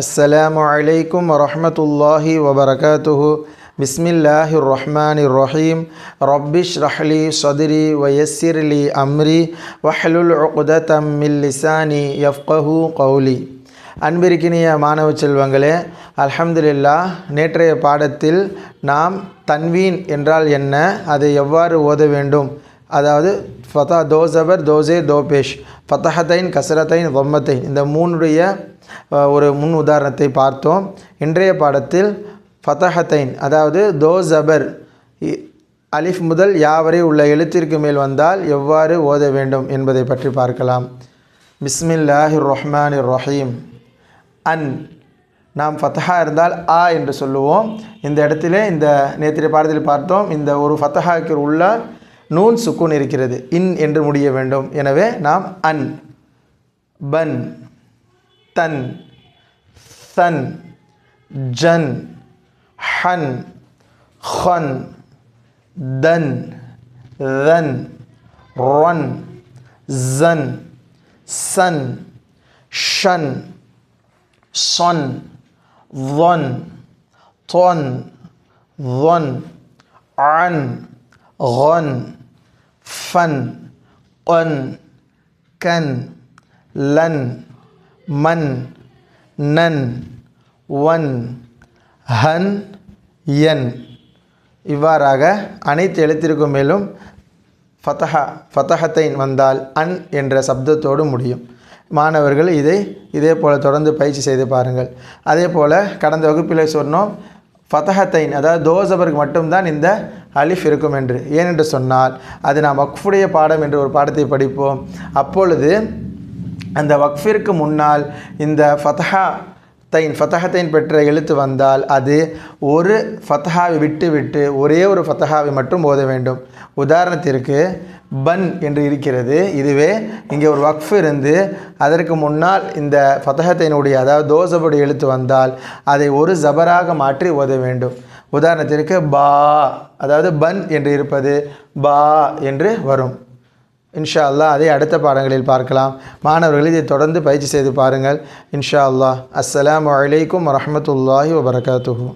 அஸ்ஸலாமு அலைக்கும் வரமத்துல்லாஹி வபரகாத்துஹு. பிஸ்மில்லாஹி ரஹ்மான் ரஹீம் ரப்பிஷ் ரஹ்லி சதுரி வயஸ்ஸிர்லி அம்ரி. வஹலுல் உகுதம் மில் லிசானி யஃப்கஹு கௌலி. அன்பிற்கினிய மாணவ செல்வங்களே அல்ஹம்துலில்லா நேற்றைய பாடத்தில் நாம் தன்வீன் என்றால் என்ன? அதை எவ்வாறு ஓத வேண்டும்? அதாவது ஃபதா தோசவர் தோசே தோபேஷ் ஃபத்தஹத்தைன் கசரத்தைன் வம்மத்தைன். இந்த மூணுடைய ஒரு முன் உதாரணத்தை பார்த்தோம். இன்றைய பாடத்தில் ஃபத்தஹத்தைன் அதாவது தோசபர் இ- அலிஃப் முதல் யாவரை உள்ள எழுத்திற்கு மேல் வந்தால் எவ்வாறு ஓத வேண்டும் என்பதை பற்றி பார்க்கலாம். பிஸ்மில்லாஹி ரஹ்மான் ரஹீம் அன் நாம் ஃபத்தஹா இருந்தால் ஆ என்று சொல்லுவோம். இந்த இடத்திலே இந்த நேற்றைய பாடத்தில் பார்த்தோம். இந்த ஒரு ஃபத்தஹாக்கு உள்ள நூன் சுக்கூன் இருக்கிறது இன் என்று முடிய வேண்டும் எனவே நாம் அன் பன் தன் சன் ஜன் ஹன் ஹன் தன் தன் ரன் ஜன் சன் ஷன் صن ظن طن ظن عن غن ஃபன் ஒன் கன் லன் மன் நன் ஒன் ஹன் என் இவ்வாறாக அனைத்து எழுத்திற்கும் மேலும் ஃபதஹா ஃபதஹத்தைன் வந்தால் அன் என்ற சப்தத்தோடு முடியும். மாணவர்கள் இதை இதே போல் தொடர்ந்து பயிற்சி செய்து பாருங்கள். அதே போல் கடந்த வகுப்பில் சொன்னோம் ஃபதஹத்தைன் அதாவது தோசபருக்கு மட்டும்தான் இந்த அலிஃப் இருக்கும் என்று. ஏனென்று சொன்னால் அது நாம் வக்ஃபுடைய பாடம் என்று ஒரு பாடத்தை படிப்போம். அப்பொழுது அந்த வக்ஃபிற்கு முன்னால் இந்த ஃபதஹா தைன் ஃபத்தஹத்தைன் பெற்ற எழுத்து வந்தால் அது ஒரு ஃபத்தஹாவை விட்டு விட்டு ஒரே ஒரு ஃபத்தஹாவை மட்டும் ஓத வேண்டும். உதாரணத்திற்கு பன் என்று இருக்கிறது. இதுவே இங்கே ஒரு வக்ஃப் இருந்து அதற்கு முன்னால் இந்த ஃபத்தகத்தினுடைய அதாவது தோசபுடைய எழுத்து வந்தால் அதை ஒரு ஜபராக மாற்றி ஓத வேண்டும். உதாரணத்திற்கு பா அதாவது பன் என்று இருப்பது பா என்று வரும். இன்ஷா அல்லா அதை அடுத்த பாடங்களில் பார்க்கலாம். மாணவர்கள் இதை தொடர்ந்து பயிற்சி செய்து பாருங்கள். இன்ஷா அல்லாஹ் அஸ்லாம் வலைக்கம் வரமத்துல்லாஹி வபரகாத்துஹூ.